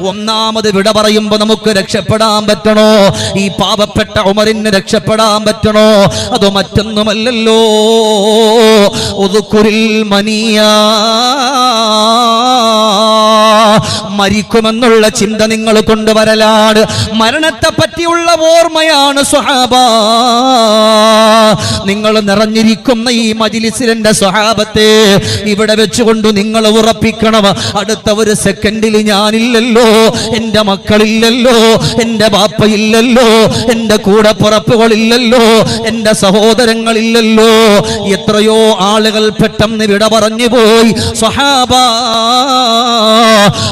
ഒന്നാമത് വിട പറയുമ്പോ നമുക്ക് രക്ഷപ്പെടാൻ പറ്റണോ? ഈ പാപപ്പെട്ട ഉമറിന് രക്ഷപ്പെടാൻ പറ്റണോ? അതോ മറ്റൊന്നുമല്ലല്ലോ? ഒതുക്കുരിൽ മനിയ. മരിക്കുമെന്നുള്ള ചിന്ത നിങ്ങൾ കൊണ്ടുവരലാണ്. മരണത്തെ പറ്റിയുള്ള ഓർമ്മയാണ് സ്വഹാബ. നിങ്ങൾ നിറഞ്ഞിരിക്കുന്ന ഈ മജിലിസിലെന്റെ സ്വഹാബത്തെ ഇവിടെ വെച്ചുകൊണ്ട് നിങ്ങൾ ഉറപ്പിക്കണം. അടുത്ത ഒരു സെക്കൻഡിൽ ഞാനില്ലല്ലോ എന്റെ മക്കളില്ലല്ലോ എന്റെ ബാപ്പയില്ലല്ലോ എന്റെ കൂടപ്പുറപ്പുകളില്ലല്ലോ എന്റെ സഹോദരങ്ങളില്ലല്ലോ. എത്രയോ ആളുകൾ പെട്ടെന്ന് വിട പറഞ്ഞു പോയി സ്വഹാബ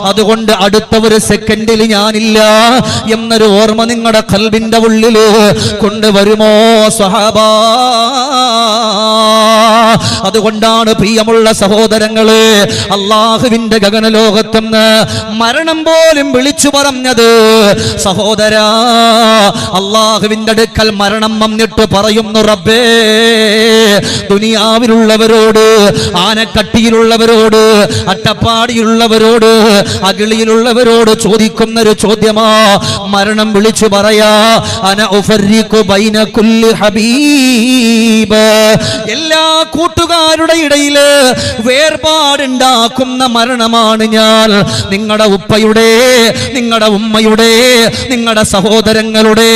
അതുകൊണ്ട് അടുത്ത ഒരു സെക്കൻഡിൽ ഞാനില്ല എന്നൊരു ഓർമ്മ നിങ്ങളുടെ കൽബിന്റെ ഉള്ളിൽ കൊണ്ടുവരുമോ സഹബ അതുകൊണ്ടാണ് പ്രിയമുള്ള സഹോദരങ്ങൾ അള്ളാഹുവിന്റെ ഗഗനലോകത്തെന്ന് മരണം പോലും വിളിച്ചു പറഞ്ഞത്. സഹോദര അള്ളാഹുവിന്റെ അടുക്കൽ മരണം വന്നിട്ട് പറയുന്നു റബ്ബേ ദുനിയാവിലുള്ളവരോട് ആനക്കട്ടിയിലുള്ളവരോട് അട്ടപ്പാടിയിലുള്ളവരോട് അകിളിയിലുള്ളവരോട് ചോദിക്കുന്ന ഒരു ചോദ്യമാ. മരണം വിളിച്ചു പറയാ ബൈന എല്ലാ കൂട്ടുകാരുടെ ഇടയിൽ വേർപാടുണ്ടാക്കുന്ന മരണമാണ് ഞാൻ. നിങ്ങളുടെ ഉപ്പയുടെ നിങ്ങളുടെ ഉമ്മയുടെ നിങ്ങളുടെ സഹോദരങ്ങളുടെ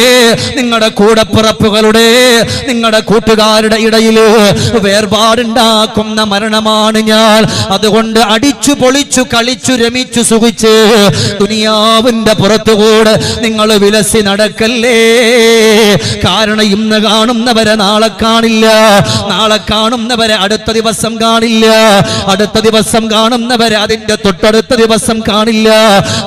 നിങ്ങളുടെ കൂടപ്പിറപ്പുകളുടെ നിങ്ങളുടെ കൂട്ടുകാരുടെ ഇടയിൽ വേർപാടുണ്ടാക്കുന്ന മരണമാണ് ഞാൻ. അതുകൊണ്ട് അടിച്ചു പൊളിച്ചു കളിച്ചു രമിച്ചു സുഖിച്ച് ദുനിയാവിന്റെ പുറത്തുകൂടെ നിങ്ങൾ വിലസി നടക്കല്ലേ? കാരണം ഇന്ന് കാണുന്നവരെ നാളെ കാണില്ല. നാളെ കാണുന്നവരെ അടുത്ത ദിവസം കാണില്ല. അടുത്ത ദിവസം കാണുന്നവരെ അതിന്റെ തൊട്ടടുത്ത ദിവസം കാണില്ല.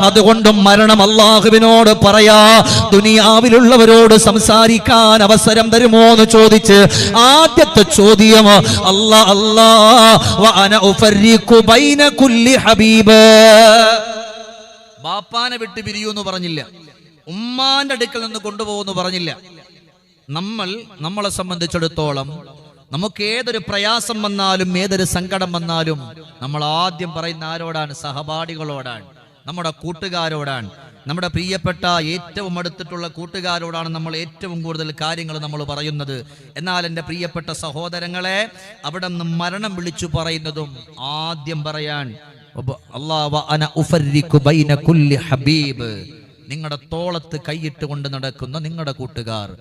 അതുകൊണ്ട് മരണം അള്ളാഹുവിനോട് പറയാ ദുനിയാവിലുള്ളവരോട് സംസാരിക്കാൻ അവസരം തരുമോ? എന്ന് ചോദിച്ച് ആദ്യത്തെ ചോദ്യം അല്ലാ അല്ലാ ഹബീബ്. ബാപ്പാനെ വിട്ട് പിരിയൂ എന്ന് പറഞ്ഞില്ല. ഉമ്മാന്റെ അടുക്കൽ നിന്ന് കൊണ്ടുപോകുന്നു പറഞ്ഞില്ല. നമ്മൾ നമ്മളെ സംബന്ധിച്ചിടത്തോളം നമുക്ക് ഏതൊരു പ്രയാസം വന്നാലും ഏതൊരു സങ്കടം വന്നാലും നമ്മൾ ആദ്യം പറയുന്ന ആരോടാണ്? സഹപാഠികളോടാണ്. നമ്മുടെ കൂട്ടുകാരോടാണ്. നമ്മുടെ പ്രിയപ്പെട്ട ഏറ്റവും അടുത്തിട്ടുള്ള കൂട്ടുകാരോടാണ് നമ്മൾ ഏറ്റവും കൂടുതൽ കാര്യങ്ങൾ നമ്മൾ പറയുന്നത്. എന്നാൽ എന്റെ പ്രിയപ്പെട്ട സഹോദരങ്ങളെ അവിടെ നിന്ന് മരണം വിളിച്ചു പറയുന്നതും ആദ്യം പറയാൻ ഹബീബ്. നിങ്ങളുടെ തോളത്ത് കൈയിട്ട് കൊണ്ട് നടക്കുന്ന നിങ്ങളുടെ കൂട്ടുകാർ.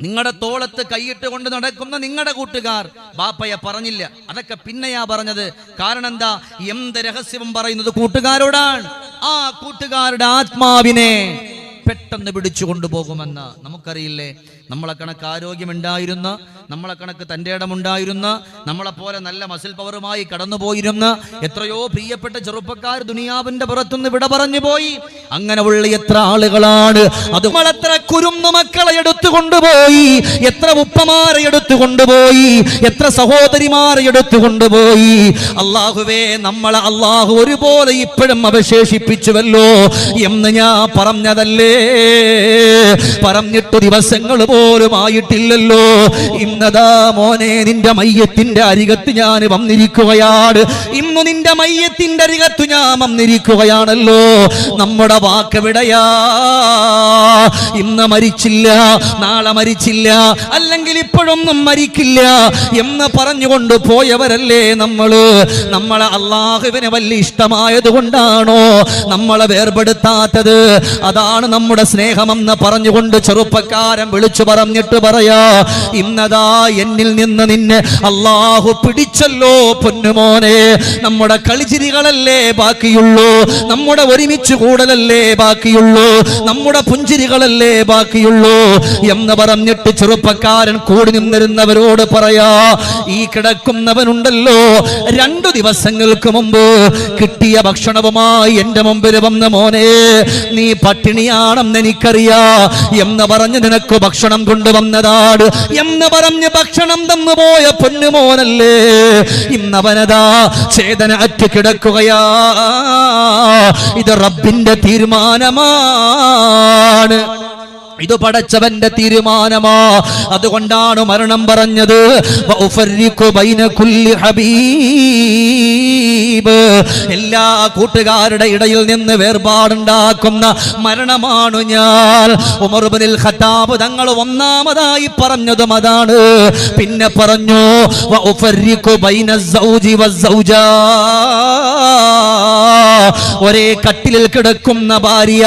നിങ്ങളുടെ തോളത്ത് കൈയിട്ട് കൊണ്ട് നടക്കുന്ന നിങ്ങളുടെ കൂട്ടുകാർ. ബാപ്പയ പറഞ്ഞില്ല. അതൊക്കെ പിന്നെയാ പറഞ്ഞത്. കാരണം എന്താ? എന്ത് രഹസ്യവും പറയുന്നത് കൂട്ടുകാരോടാണ്. ആ കൂട്ടുകാരുടെ ആത്മാവിനെ പെട്ടെന്ന് പിടിച്ചു കൊണ്ടുപോകുമെന്ന് നമുക്കറിയില്ലേ? നമ്മളെ കണക്ക് ആരോഗ്യമുണ്ടായിരുന്ന നമ്മളെ കണക്ക് തന്റെ ഇടമുണ്ടായിരുന്ന നമ്മളെ പോലെ നല്ല മസിൽ പവറുമായി കടന്നുപോയിരുന്ന എത്രയോ പ്രിയപ്പെട്ട ചെറുപ്പക്കാർ ദുനിയാവിന്റെ പുറത്തുനിന്ന് വിട പറഞ്ഞു പോയി. അങ്ങനെ ഉള്ള എത്ര ആളുകളാണ്. അത് എത്ര കുരുന്നു മക്കളെ എടുത്തു കൊണ്ടുപോയി. എത്ര ഉപ്പമാരെ എടുത്തു കൊണ്ടുപോയി. എത്ര സഹോദരിമാരെ എടുത്തു കൊണ്ടുപോയി. അള്ളാഹുവേ നമ്മളെ അള്ളാഹു ഒരുപോലെ ഇപ്പോഴും അവശേഷിപ്പിച്ചുവല്ലോ എന്ന് ഞാൻ പറഞ്ഞതല്ലേ? പറഞ്ഞിട്ട് ദിവസങ്ങൾ പോലും ആയിട്ടില്ലല്ലോ ഇന്നതാ മോനെ നിന്റെ മയ്യത്തിന്റെ അരികത്ത് ഞാൻ വന്നിരിക്കുകയാണ്. ഇന്ന് നിന്റെ മയ്യത്തിന്റെ അരികത്ത് ഞാൻ വന്നിരിക്കുകയാണല്ലോ. നമ്മുടെ വാക്കെവിടെയാ? ഇന്ന് മരിച്ചില്ല നാളെ മരിച്ചില്ല അല്ലെങ്കിൽ ഇപ്പോഴൊന്നും മരിക്കില്ല എന്ന് പറഞ്ഞുകൊണ്ട് പോയവരല്ലേ നമ്മൾ? നമ്മളെ അള്ളാഹുവിന് വലിയ ഇഷ്ടമായത് കൊണ്ടാണോ നമ്മളെ വേർപെടുത്താത്തത്? അതാണ് നമ്മുടെ സ്നേഹമെന്ന് പറഞ്ഞുകൊണ്ട് ചെറുപ്പക്കാരൻ വിളിച്ചു പറഞ്ഞിട്ട് പറയാ ഇന്നതാ എന്നിൽ നിന്ന് നിന്നെ അള്ളാഹു പിടിച്ചല്ലോ പൊന്നുമോനെ. നമ്മുടെ കളിചിരികളല്ലേ ബാക്കിയുള്ളൂ. നമ്മുടെ ഒരുമിച്ച് കൂടലല്ലേ ബാക്കിയുള്ളൂ. നമ്മുടെ പുഞ്ചിരികളല്ലേ ബാക്കിയുള്ളൂ. എന്ന് പറഞ്ഞിട്ട് ചെറുപ്പക്കാരൻ കൂടി നിന്നിരുന്നവരോട് പറയാ ഈ കിടക്കുന്നവനുണ്ടല്ലോ. രണ്ടു ദിവസങ്ങൾക്ക് മുമ്പ് കിട്ടിയ ഭക്ഷണവുമായി എന്റെ മുമ്പിൽ വന്ന മോനെ നീ പട്ടിണിയാണെന്ന് എനിക്കറിയാ. എന്ന് പറഞ്ഞ് നിനക്ക് ഭക്ഷണം കൊണ്ടുവന്നതാണ് എന്ന് പറഞ്ഞ് ഭക്ഷണം തന്നു പോയ പൊന്നുമോനല്ലേ. ഇന്നവനതാ ചേതന അറ്റ് കിടക്കുകയാ. ഇത് റബ്ബിന്റെ തീരുമാനമാണ്. ഇത് പടച്ചവന്റെ തീരുമാനമാ. അതുകൊണ്ടാണ് മരണം പറഞ്ഞത്. എല്ലാ കൂട്ടുകാരുടെ ഇടയിൽ നിന്ന് വേർപാടുണ്ടാക്കുന്ന മരണമാണ് ഞാൻ. ഉമർബിനിൽ ഖത്താബ് തങ്ങൾ ഒന്നാമതായി പറഞ്ഞതും അതാണ്. പിന്നെ പറഞ്ഞു ഒരേ കട്ടിലിൽ കിടക്കുന്ന ഭാര്യ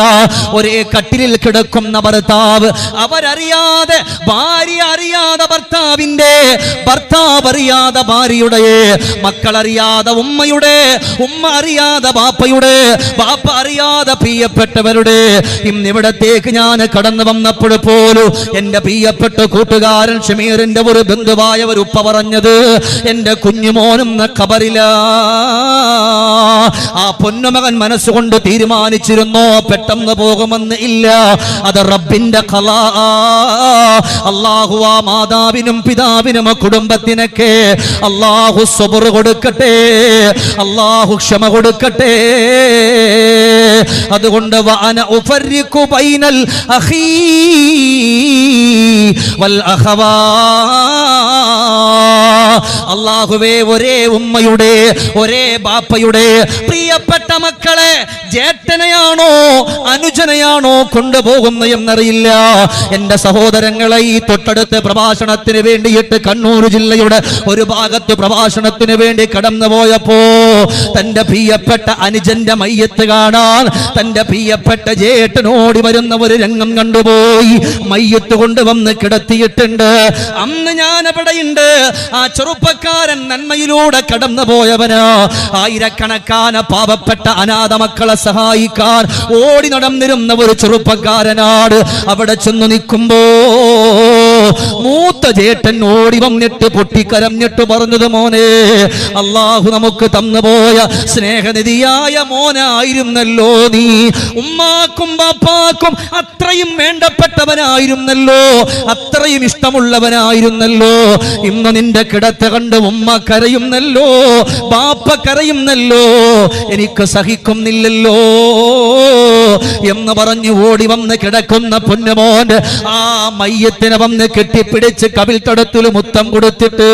ഒരേ കട്ടിലിൽ കിടക്കുന്ന ഭർത്താവ് അവരറിയാതെ ഭാര്യ അറിയാതെ ഭർത്താവിന്റെ ഭർത്താവ് അറിയാതെ ഭാര്യയുടെ മക്കളറിയാതെ ഉമ്മയുടെ ഉമ്മ അറിയാതെ ബാപ്പയുടെ ബാപ്പ അറിയാതെ പ്രിയപ്പെട്ടവരുടെ ഇന്നിവിടത്തേക്ക് ഞാൻ കടന്നു വന്നപ്പോൾ പോലും എന്റെ പ്രിയപ്പെട്ട കൂട്ടുകാരൻ ഷമീറിന്റെ ഒരു ബന്ധുവായ ഒരു ഉപ്പ പറഞ്ഞത് എന്റെ കുഞ്ഞുമോനും ഖബറില. ആ പൊന്നുമകൻ മനസ്സുകൊണ്ട് തീരുമാനിച്ചിരുന്നോ പെട്ടെന്ന് പോകുമെന്ന് ഇല്ല. അത് റബ്ബിന്റെ കല. അള്ളാഹു ആ മാതാവിനും പിതാവിനും കുടുംബത്തിനൊക്കെ അള്ളാഹു സ്വബർ കൊടുക്കട്ടെ അള്ളാഹു ക്ഷമ കൊടുക്കട്ടെ. അതുകൊണ്ട് വാന വൽ അഖവാ അള്ളാഹുവേ ഒരേ ഉമ്മയുടെ ഒരേ ബാപ്പയുടെ പ്രിയപ്പെട്ട മക്കളെ ജേട്ടനെയാണോ അനുജനെയാണോ കൊണ്ടുപോകുന്നത് എന്നറിയില്ല. എന്റെ സഹോദരങ്ങളെ ഈ തൊട്ടടുത്ത് പ്രഭാഷണത്തിന് വേണ്ടിയിട്ട് കണ്ണൂർ ജില്ലയുടെ ഒരു ഭാഗത്ത് പ്രഭാഷണത്തിന് വേണ്ടി കടന്നു പോയപ്പോ തന്റെ പ്രിയപ്പെട്ട അനുജന്റെ മയ്യത്ത് കാണാൻ തന്റെ പ്രിയപ്പെട്ട ജേട്ടനോടി വരുന്ന ഒരു രംഗം കണ്ടുപോയി. മയ്യത്ത് കൊണ്ടുവന്ന് കിടത്തിയിട്ടുണ്ട്. അന്ന് ഞാൻ അവിടെയുണ്ട് ആ ചെറുപ്പക്കാരൻ നന്മയിലൂടെ കടന്നു പോയവന് ആയിരക്കണക്കാന പാവപ്പെട്ട അനാഥ മക്കളെ സഹായിക്കാൻ ഓടി നടന്നിരുന്ന ഒരു ചെറുപ്പക്കാരനാണ്. അവിടെ ചെന്ന് നിൽക്കുമ്പോ മൂത്ത ചേട്ടൻ ഓടി വന്നിട്ട് പൊട്ടിക്കരഞ്ഞിട്ട് പറഞ്ഞത് മോനെ അള്ളാഹു നമുക്ക് തന്നുപോയ സ്നേഹനിധിയായ മോനായിരുന്നല്ലോ നീ. ഉമ്മാക്കും ബാപ്പാക്കും അത്രയും വേണ്ടപ്പെട്ടവനായിരുന്നല്ലോ അത്രയും ഇഷ്ടമുള്ളവനായിരുന്നല്ലോ. ഇന്ന് നിന്റെ കിടത്ത കണ്ട് ഉമ്മ കരയുന്നല്ലോ ബാപ്പ കരയുന്നല്ലോ എനിക്ക് സഹിക്കുന്നില്ലല്ലോ എന്ന് പറഞ്ഞു ഓടി വന്ന് കിടക്കുന്ന പൊന്നുമോൻ ആ മയ്യത്തിന് വന്ന് കെട്ടിപ്പിടിച്ച് കവിൽ തടത്തിൽ മുത്തം കൊടുത്തിട്ട്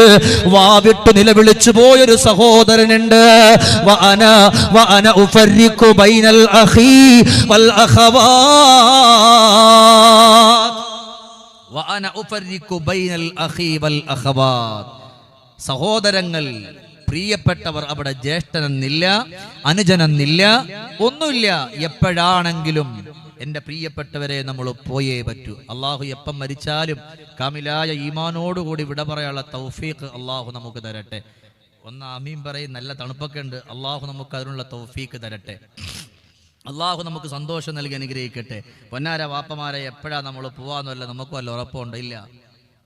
വാവിട്ട് നിലവിളിച്ചു പോയൊരു സഹോദരനുണ്ട്. ബൈനൽ വൽ സഹോദരങ്ങൾ പ്രിയപ്പെട്ടവർ അവിടെ ജ്യേഷ്ഠനെന്നില്ല അനുജനെന്നില്ല ഒന്നുമില്ല. എപ്പോഴാണെങ്കിലും എന്റെ പ്രിയപ്പെട്ടവരെ നമ്മൾ പോയേ പറ്റൂ. അള്ളാഹു എപ്പം മരിച്ചാലും കാമിലായ ഈമാനോടുകൂടി വിട പറയാനുള്ള തൗഫീഖ് അള്ളാഹു നമുക്ക് തരട്ടെ. ഒന്ന് അമീൻ പറയും നല്ല തണുപ്പൊക്കെ ഉണ്ട്. അള്ളാഹു നമുക്ക് അതിനുള്ള തൗഫീഖ് തരട്ടെ. അള്ളാഹു നമുക്ക് സന്തോഷം നൽകി അനുഗ്രഹിക്കട്ടെ. പൊന്നാര വാപ്പമാരെ എപ്പോഴാ നമ്മൾ പോവാന്നല്ല നമുക്കും അല്ല ഉറപ്പുണ്ട്? ഇല്ല.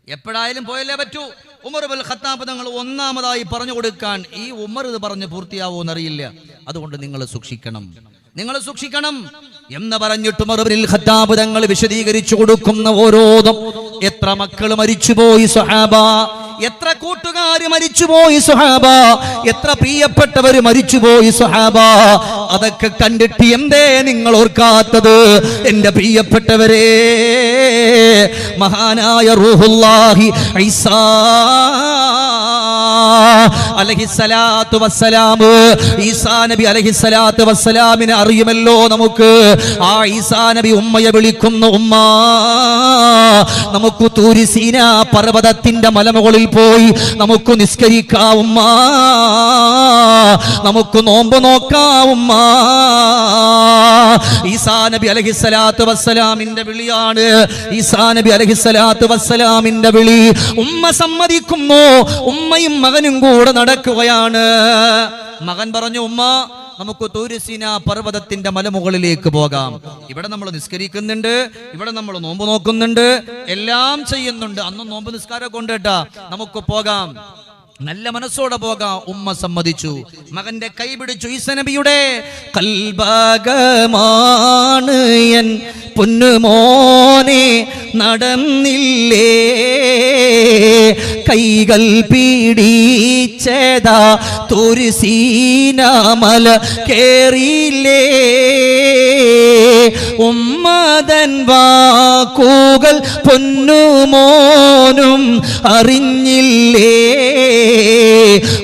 എപ്പോഴായാലും പോയല്ലേ പറ്റൂ. ഉമർ ബൽ ഖത്താബ് നിങ്ങൾ ഒന്നാമതായി പറഞ്ഞു കൊടുക്കാൻ ഈ ഉമർ ഇത് പറഞ്ഞ് പൂർത്തിയാവൂന്നറിയില്ല. അതുകൊണ്ട് നിങ്ങൾ സൂക്ഷിക്കണം. നിങ്ങൾ സൂക്ഷിക്കണം. എന്ന് പറഞ്ഞിട്ട് മറുപടിയിൽ ഖത്താബ് തങ്ങൾ വിശദീകരിച്ചു കൊടുക്കുന്ന ഓരോതും എത്ര മക്കൾ മരിച്ചുപോയി സുഹാബ? എത്ര കൂട്ടുകാര് മരിച്ചുപോയി സുഹാബ? എത്ര പ്രിയപ്പെട്ടവർ മരിച്ചുപോയി സുഹാബ? അതൊക്കെ കണ്ടിട്ട് എന്തേ നിങ്ങൾ ഓർക്കാത്തത്? എന്റെ പ്രിയപ്പെട്ടവരെ മഹാനായ റൂഹുല്ലാഹി ഐസാ ഈസാ നബി അറിയുമല്ലോ നമുക്ക്. ആ ഈസാ നബി ഉമ്മയെ വിളിക്കുന്നു ഉമ്മ നമുക്ക് തൂരിസീന പർവതത്തിന്റെ മലമുകളിൽ പോയി നമുക്ക് നിസ്കരിക്കാവുമ്മ നമുക്ക് നോമ്പ് നോക്കാവുമ്മ ഈസാ നബി അലഹിസ്സലാത്തു വസ്സലാമിന്റെ വിളിയാണ്. ഈസാ നബി അലഹിസ്സലാത്തു വസ്സലാമിന്റെ വിളി. ഉമ്മ സമ്മതിക്കുന്നു ഉമ്മയും മകനും നടക്കുകയാണ്. മകൻ പറഞ്ഞു ഉമ്മ നമുക്ക് തൂരിസീന പർവതത്തിന്റെ മലമുകളിലേക്ക് പോകാം. ഇവിടെ നമ്മൾ നിസ്കരിക്കുന്നുണ്ട് ഇവിടെ നമ്മൾ നോമ്പ് നോക്കുന്നുണ്ട് എല്ലാം ചെയ്യുന്നുണ്ട്. അന്നും നോമ്പ് നിസ്കാരം കൊണ്ട് കേട്ടാ. നമുക്ക് പോകാം. നല്ല മനസ്സോടെ പോകാം. ഉമ്മ സമ്മതിച്ചു. മകന്റെ കൈ പിടിച്ചു. ഈസനബിയുടെ കൽഭാഗമാണ് എൻ പൊന്നുമോനെ നടന്നില്ലേ? കൈകൾ പീഡിച്ചതാ തുരിസീനാമല കേറിയില്ലേ? ഉമ്മതൻ വാക്കുകൾ പൊന്നുമോനും അറിഞ്ഞില്ലേ?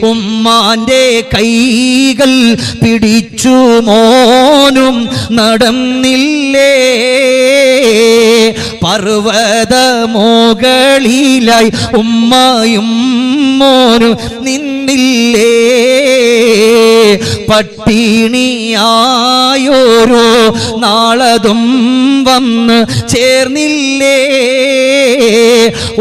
ഉമ്മാന്റെ കൈകൾ പിടിച്ചു മോനും നടന്നില്ലേ? പർവത മുകളിലായി ഉമ്മയും മോനും നിന്നില്ലേ? പട്ടിണിയായോരോ നാളതും വന്ന് ചേർന്നില്ലേ?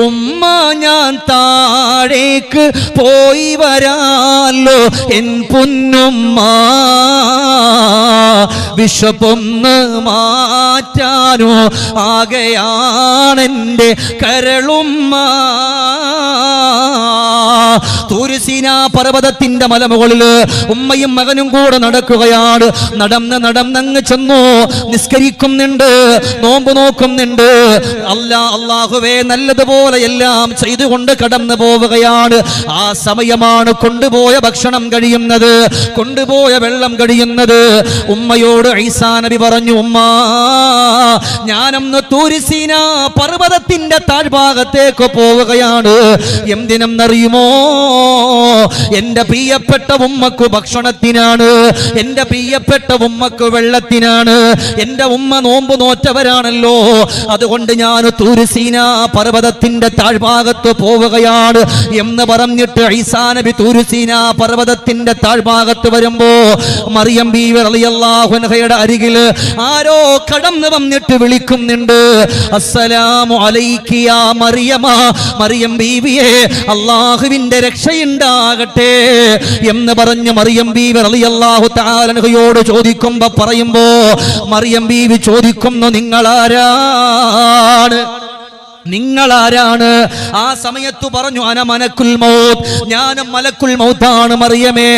ഉമ്മ ഞാൻ താഴേക്ക് പോയി വരാല്ലോ എൻ പൊന്നുമ്മ. വിഷപ്പൊന്ന് മാറ്റാനോ ആകയാണെന്റെ കരളുമ്മ തൂരുസീന പർവതത്തിന്റെ മലമുകളിൽ ഉമ്മയും മകനും കൂടെ നടക്കുകയാണ്. നടന്ന് നടന്നങ്ങ് ചെന്നു. നിസ്കരിക്കുന്നുണ്ട്. നോമ്പ് നോക്കുന്നുണ്ട്. അല്ലാ അള്ളാഹുവേ നല്ലതുപോലെ എല്ലാം ചെയ്തുകൊണ്ട് കടന്നു പോവുകയാണ്. ആ സമയമാണ് കൊണ്ടുപോയ ഭക്ഷണം കഴിയുന്നത്. കൊണ്ടുപോയ വെള്ളം കഴിയുന്നത്. ഉമ്മയോട് ഐസാ നബി പറഞ്ഞു ഉമ്മ ഞാനൊന്ന് തൂരിസീന പർവതത്തിന്റെ താഴ്ഭാഗത്തേക്ക് പോവുകയാണ്. എന്തിനെന്നറിയുമോ? എന്റെ പ്രിയപ്പെട്ട ഉമ്മക്ക് ഭക്ഷണത്തിനാണ്. എന്റെ പ്രിയപ്പെട്ട ഉമ്മക്ക് വെള്ളത്തിനാണ്. എന്റെ ഉമ്മ നോമ്പ് നോറ്റവരാണല്ലോ. അതുകൊണ്ട് ഞാൻ തൂരുസീന പർവതത്തിന്റെ താഴ്ഭാഗത്ത് പോവുകയാണ് എന്ന് പറഞ്ഞിട്ട് ഐസാനബി തൂരുസീന പർവതത്തിന്റെ താഴ്ഭാഗത്ത് വരുമ്പോ മറിയം ബി അലിയല്ലാഹുനഹയുടെ അരികിൽ ആരോ കടന്നു വന്നിട്ട് വിളിക്കുന്നുണ്ട്. അസ്സലാമു മറിയമ മറിയം അള്ളാഹുവിന്റെ രക്ഷയുണ്ടാകട്ടെ എന്ന് പറഞ്ഞ് മറിയം ബീവി റളിയല്ലാഹു താലനഹയോട് ചോദിക്കുമ്പോ പറയുമ്പോ മറിയം ബീവി ചോദിക്കുന്നു നിങ്ങളാരാണ്? നിങ്ങളാരാണ്? ആ സമയത്ത് പറഞ്ഞു അന മനക്കുൽ മൗത്ത്. ഞാനും മലക്കുൽ മൗത്താണ് മറിയമേ.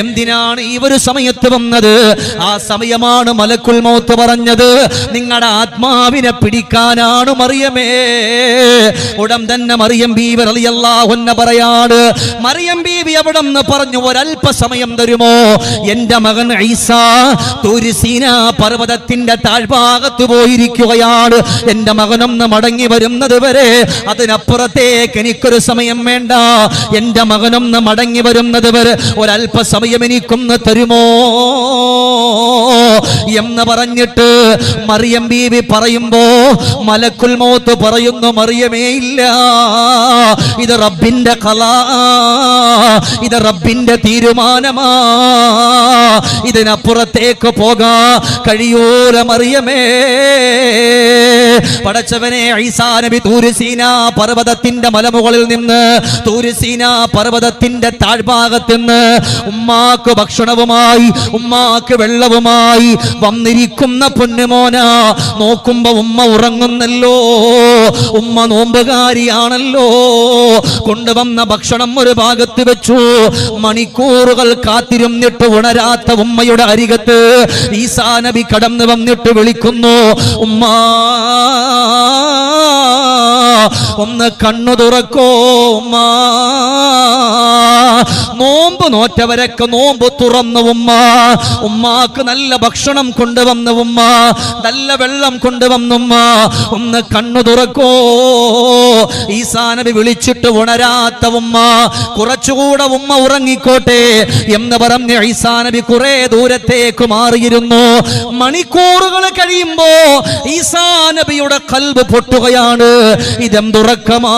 എന്തിനാണ് ഈ ഒരു സമയത്ത് വന്നത്? ആ സമയമാണ് മലക്കുൽ മൗത്ത് പറഞ്ഞത്. നിങ്ങളുടെ ആത്മാവിനെ പിടിക്കാനാണ് മറിയമേ. ഉടൻ തന്നെ മറിയം ബീവി റളിയല്ലാഹുന്ന പറയാണ് മറിയം ബീവി എവിടെ നിന്ന് പറഞ്ഞു? ഒരല്പസമയം തരുമോ? എന്റെ മകൻ ഐസ തുരിസീന പർവതത്തിന്റെ താഴ്ഭാഗത്ത് പോയിരിക്കുകയാണ്. എന്റെ മകനൊന്ന് മടങ്ങി വരുന്നത് വരെ അതിനപ്പുറത്തേക്ക് എനിക്കൊരു സമയം വേണ്ട. എന്റെ മകനൊന്ന് മടങ്ങി വരുന്നത് വരെ ഒരല്പസമയം എനിക്കൊന്ന് തരുമോ? എന്ന് പറഞ്ഞിട്ട് മറിയം ബീവി പറയുമ്പോ മലക്കുൽ മോത്ത് പറയുന്നു മറിയമേ ഇല്ല. ഇത് റബ്ബിന്റെ കല. ഇത് റബ്ബിന്റെ തീരുമാനമാ. ഇതിനപ്പുറത്തേക്ക് പോകാ കഴിയൂല മറിയമേ. പടച്ചവനെ ഐസാ നബി തൂരുസീന പർവതത്തിന്റെ മലമുകളിൽ നിന്ന് തൂരുസീന പർവതത്തിന്റെ താഴ്ഭാഗത്ത് നിന്ന് ഉമ്മാക്ക് ഭക്ഷണവുമായി ഉമ്മാക്ക് വെള്ളവുമായി വന്നിരിക്കുന്ന പൊന്നുമോന. നോക്കുമ്പോ ഉമ്മ ഉറങ്ങുന്നല്ലോ ഉമ്മ നോമ്പുകാരിയാണല്ലോ. കൊണ്ടുവന്ന ഭക്ഷണം ഒരു ഭാഗത്ത് വെച്ചു മണിക്കൂറുകൾ കാത്തിരുന്നിട്ട് ഉണരാത്ത ഉമ്മയുടെ അരികത്ത് ഈസാനബി കടന്നു വന്നിട്ട് വിളിക്കുന്നു ഉമ്മ ഒന്ന് കണ്ണു തുറക്കോ ഉമ്മ നോമ്പ് നോറ്റവരൊക്കെ നോമ്പ് തുറന്നു ഉമ്മ. ഉമ്മാക്ക് നല്ല ഭക്ഷണം കൊണ്ടുവന്ന ഉമ്മ. നല്ല വെള്ളം കൊണ്ടുവന്നുമ്മ ഒന്ന് കണ്ണു തുറക്കോ. ഈസാ നബി വിളിച്ചിട്ട് ഉണരാത്ത ഉമ്മ. കുറച്ചുകൂടെ ഉമ്മ ഉറങ്ങിക്കോട്ടെ എന്ന് പറഞ്ഞ് ഈസാ നബി കുറെ ദൂരത്തേക്ക് മാറിയിരുന്നു. മണിക്കൂറുകൾ കഴിയുമ്പോ ഈസാ നബിയുടെ കൽബ് പൊട്ടുകയാണ്. ഇതെന്തുറക്കമാ?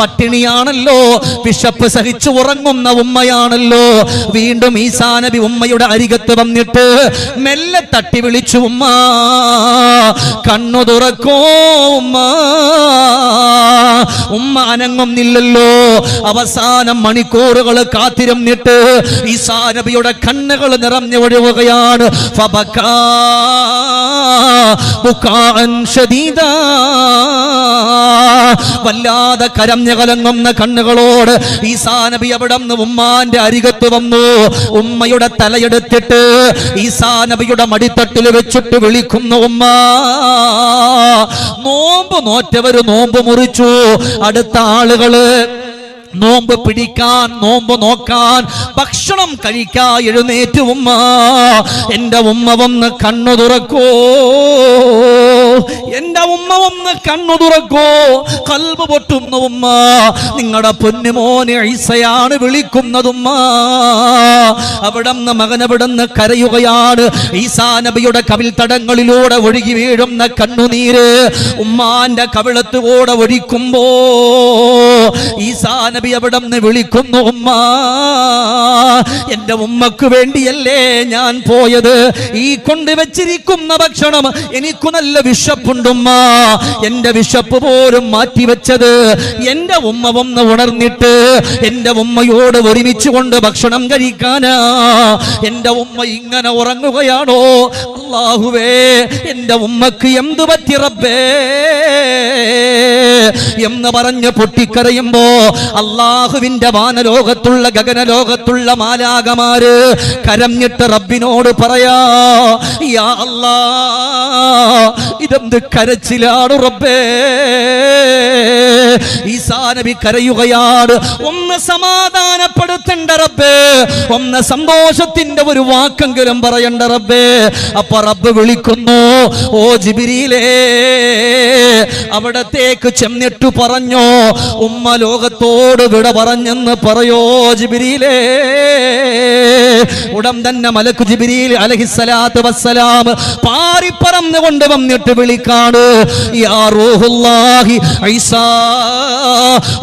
പട്ടിണിയാണല്ലോ. വിശപ്പ് സഹിച്ചു ഉറങ്ങുന്ന ഉമ്മയാണല്ലോ. വീണ്ടും ഈസാ നബി ഉമ്മയുടെ അരികത്ത് വന്നിട്ട് മെല്ലെ തട്ടി വിളിച്ചു ഉമ്മ കണ്ണു തുറക്കോ ഉമ്മ. ഉമ്മ അനങ്ങുന്നില്ലല്ലോ. അവസാനം മണിക്കൂറുകൾ കാത്തിരുന്നിട്ട് ഈസാ നബിയുടെ കണ്ണുകൾ നിറഞ്ഞു ഒഴുകുകയാണ്. വല്ലാതെ കരഞ്ഞകലങ്ങുന്ന കണ്ണുകളോട് ഈസാ നബി അവിടെ നിന്ന് ഉമ്മാന്റെ അരികത്ത് വന്നു. ഉമ്മയുടെ തലയെടുത്തിട്ട് ഈസാ നബിയുടെ മടിത്തട്ടിൽ വെച്ചിട്ട് വിളിക്കുന്നു ഉമ്മ നോമ്പ് നോറ്റവര് നോമ്പ് മുറിച്ചു. അടുത്ത ആളുകൾ നോമ്പ് പിടിക്കാൻ നോമ്പ് നോക്കാൻ ഭക്ഷണം കഴിക്കാൻ എഴുന്നേറ്റ് ഉമ്മ. എന്റെ ഉമ്മ വന്ന് കണ്ണു തുറക്കോ. എന്റെ ഉമ്മ ഒന്ന് കണ്ണു തുറക്കോ. കൽബ് പൊട്ടുന്ന ഉമ്മ. നിങ്ങളുടെ പൊന്നുമോനെ ഐസയാണ് വിളിക്കുന്നതുമ്മ. അവിടന്ന് മകൻ അവിടുന്ന് കരയുകയാണ്. ഈസാ നബിയുടെ കവിൽ തടങ്ങളിലൂടെ ഒഴുകി വീഴുന്ന കണ്ണുനീര് ഉമ്മാന്റെ കവിളത്ത് കൂടെ ഒഴിക്കുമ്പോ ഈസാ നബി അവിടെ നിന്ന് വിളിക്കുന്നു ഉമ്മ എന്റെ ഉമ്മക്ക് വേണ്ടിയല്ലേ ഞാൻ പോയത്? ഈ കൊണ്ടുവച്ചിരിക്കുന്ന ഭക്ഷണം എനിക്ക് നല്ല വിശപ്പുണ്ടുമ്മ. എന്റെ വിശപ്പ് പോലും മാറ്റിവെച്ചത് എന്റെ ഉമ്മ ഒന്ന് ഉണർന്നിട്ട് എന്റെ ഉമ്മയോട് ഒരുമിച്ച് കൊണ്ട് ഭക്ഷണം കഴിക്കാനാ. എന്റെ ഉമ്മ ഇങ്ങനെ ഉറങ്ങുകയാണോ? അള്ളാഹുവേ എന്റെ ഉമ്മക്ക് എന്തു പറ്റി റബ്ബേ? എന്ന് പറഞ്ഞ് പൊട്ടിക്കരയുമ്പോ അള്ളാഹുവിന്റെ വാനലോകത്തുള്ള ഗഗനലോകത്തുള്ള മാലാകമാര് കരഞ്ഞിട്ട് റബ്ബിനോട് പറയാ യാ ഇതെന്ത് കരച്ചിലാണ് റബ്ബേ. ഈസാ നബി കരയുകയാണ്. ഒന്ന് സമാധാനപ്പെടുത്തണ്ട റബ്ബേ. ഒന്ന് സന്തോഷത്തിന്റെ ഒരു വാക്കെങ്കിലും പറയണ്ട റബ്ബേ. അപ്പൊ റബ്ബ് വിളിക്കുന്നു ഓ ജിബിരിയിലേ അവിടത്തേക്ക് ചെന്നിട്ടു പറഞ്ഞോ. ഉമ്മ ലോകത്തോട് വിട പറഞ്ഞെന്ന് പറയോ ജിബിരിയിലേ ഉടൻ തന്നെ മലക്കു ജിബിരിയിൽ അലഹിസലാത്ത് വസ്സലാം പാറിപ്പറന്ന് കൊണ്ട് വന്നിട്ട് വിളിക്കാണ്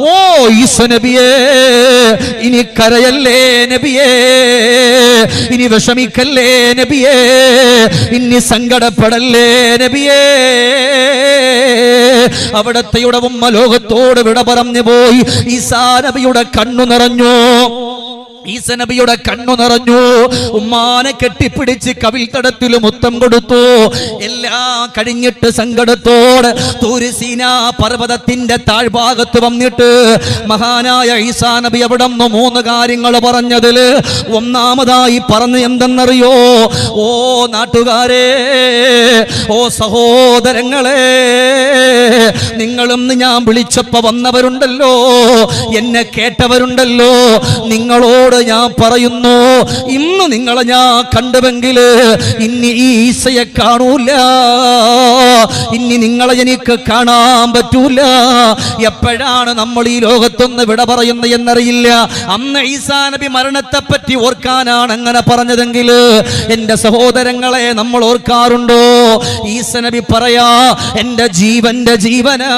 ഓ ഈസ നബിയേ ഇനി കരയല്ലേ നബിയേ? ഇനി വിഷമിക്കല്ലേ നബിയേ? ഇനി സങ്കടപ്പെടല്ലേ നബിയേ? അവിടത്തെയുടെ ഉമ്മ ലോകത്തോട് വിട പറഞ്ഞു പോയി. ഈസാ നബിയുടെ കണ്ണു നിറഞ്ഞു. ഈസ നബിയുടെ കണ്ണു നിറഞ്ഞു. ഉമ്മാനെ കെട്ടിപ്പിടിച്ച് കവിൽ തടത്തിൽ മുത്തം കൊടുത്തു. എല്ലാ കഴിഞ്ഞിട്ട് സങ്കടത്തോട് തൂരിസീന പർവതത്തിന്റെ താഴ്ഭാഗത്ത് വന്നിട്ട് മഹാനായ ഈസാ നബി അവിടെ മൂന്ന് കാര്യങ്ങൾ പറഞ്ഞതിൽ ഒന്നാമതായി പറഞ്ഞു എന്തെന്നറിയോ? ഓ നാട്ടുകാരെ ഓ സഹോദരങ്ങളെ നിങ്ങളും ഞാൻ വിളിച്ചപ്പോ വന്നവരുണ്ടല്ലോ എന്നെ കേട്ടവരുണ്ടല്ലോ നിങ്ങളോട് ഞാൻ പറയുന്നു. ഇന്ന് നിങ്ങളെ ഞാൻ കണ്ടുവെങ്കിൽ ഇനി ഈസയെ കാണൂല. ഇനി നിങ്ങളെ എനിക്ക് കാണാൻ പറ്റൂല. എപ്പോഴാണ് നമ്മൾ ഈ ലോകത്തൊന്ന് വിട പറയുന്നത് എന്നറിയില്ല. അന്ന് ഈസാ നബി മരണത്തെ പറ്റി ഓർക്കാനാണ് അങ്ങനെ പറഞ്ഞതെങ്കിൽ എന്റെ സഹോദരങ്ങളെ നമ്മൾ ഓർക്കാറുണ്ടോ? ഈസ നബി പറയാ എന്റെ ജീവന്റെ ജീവനാ.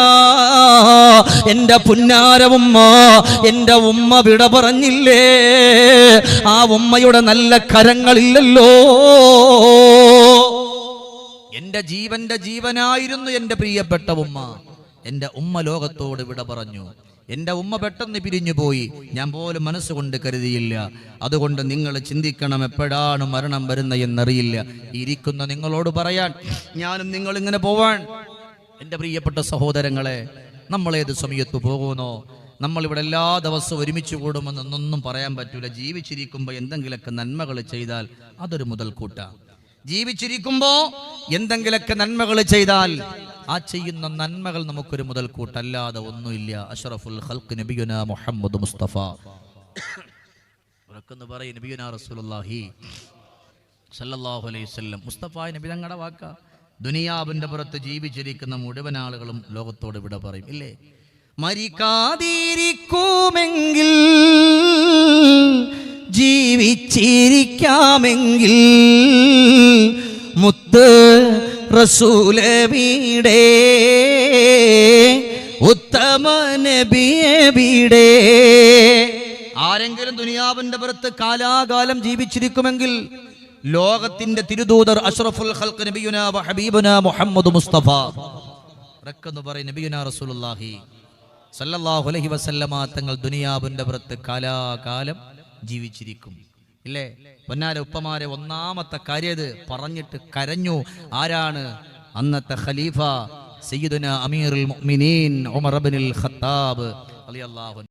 എന്റെ പുന്നാര ഉമ്മ എന്റെ ഉമ്മ വിട പറഞ്ഞില്ലേ? ആ ഉമ്മയുടെ നല്ല കരങ്ങളില്ലല്ലോ. എന്റെ ജീവന്റെ ജീവനായിരുന്നു എന്റെ പ്രിയപ്പെട്ട ഉമ്മ. എന്റെ ഉമ്മ ലോകത്തോട് വിട പറഞ്ഞു. എന്റെ ഉമ്മ പെട്ടെന്ന് പിരിഞ്ഞു പോയി. ഞാൻ പോലും മനസ്സുകൊണ്ട് കരുതിയില്ല. അതുകൊണ്ട് നിങ്ങൾ ചിന്തിക്കണം എപ്പോഴാണ് മരണം വരുന്ന എന്നറിയില്ല. ഇരിക്കുന്ന നിങ്ങളോട് പറയാൻ ഞാനും നിങ്ങൾ ഇങ്ങനെ പോവാൻ. എന്റെ പ്രിയപ്പെട്ട സഹോദരങ്ങളെ നമ്മളേത് സമയത്ത് പോകുന്നോ? നമ്മൾ ഇവിടെ എല്ലാ ദിവസവും ഒരുമിച്ച് കൂടുമെന്നൊന്നും പറയാൻ പറ്റൂല. ജീവിച്ചിരിക്കുമ്പോൾ എന്തെങ്കിലുമൊക്കെ നന്മകൾ ചെയ്താൽ അതൊരു മുതൽക്കൂട്ടാണ് ജീവിച്ചിരിക്കുമ്പോ എന്തെങ്കിലുമൊക്കെ നന്മകൾ ചെയ്താൽ ആ ചെയ്യുന്ന നന്മകൾ നമുക്കൊരു മുതൽക്കൂട്ടല്ലാതെ ഒന്നുമില്ല. അഷറഫുൽ ഹൽക്ക് നബിയുന മുഹമ്മദ് മുസ്തഫ. ഉറക്കെന്ന് പറയും നബിയുന റസൂലുള്ളാഹി സല്ലല്ലാഹു അലൈഹി വസല്ലം. മുസ്തഫ നബി തങ്ങളുടെ വാക്ക. ദുനിയാവിന്റെ പുറത്ത് ജീവിച്ചിരിക്കുന്ന മുഴുവൻ ആളുകളും ലോകത്തോട് ഇവിടെ പറയും. ഇല്ലേ? മരിക്കാതിരിക്കുമെങ്കിൽ ജീവിച്ചിരിക്കാമെങ്കിൽ മുത്ത് റസൂലവിടെ ഉത്തമ നബിയവിടെ ആരെങ്കിലും ദുനിയാവിന്റെ പുറത്ത് കാലാകാലം ജീവിച്ചിരിക്കുമെങ്കിൽ ലോകത്തിന്റെ തിരുദൂതർ അഷ്റഫുൽ ഖൽഖ് നബിയുന ഹബീബുന മുഹമ്മദ് മുസ്തഫ. റക്കെന്ന് പറയും നബിയുന റസൂലുള്ളാഹി. സല്ലല്ലാഹു അലൈഹി വസല്ലമ തങ്ങൾ ദുനിയാവിന്റെ പുറത്ത് കാലാകാലം ജീവിച്ചിരിക്കും. ഇല്ലേ? പൊന്നാര ഉപ്പമാരെ ഒന്നാമത്തെ കാര്യത് പറഞ്ഞിട്ട് കരഞ്ഞു. ആരാണ്? അന്നത്തെ ഖലീഫ സയ്യിദുന അമീറുൽ മുഅ്മിനീൻ ഉമർ ഇബ്നുൽ ഖത്താബ് റളിയല്ലാഹു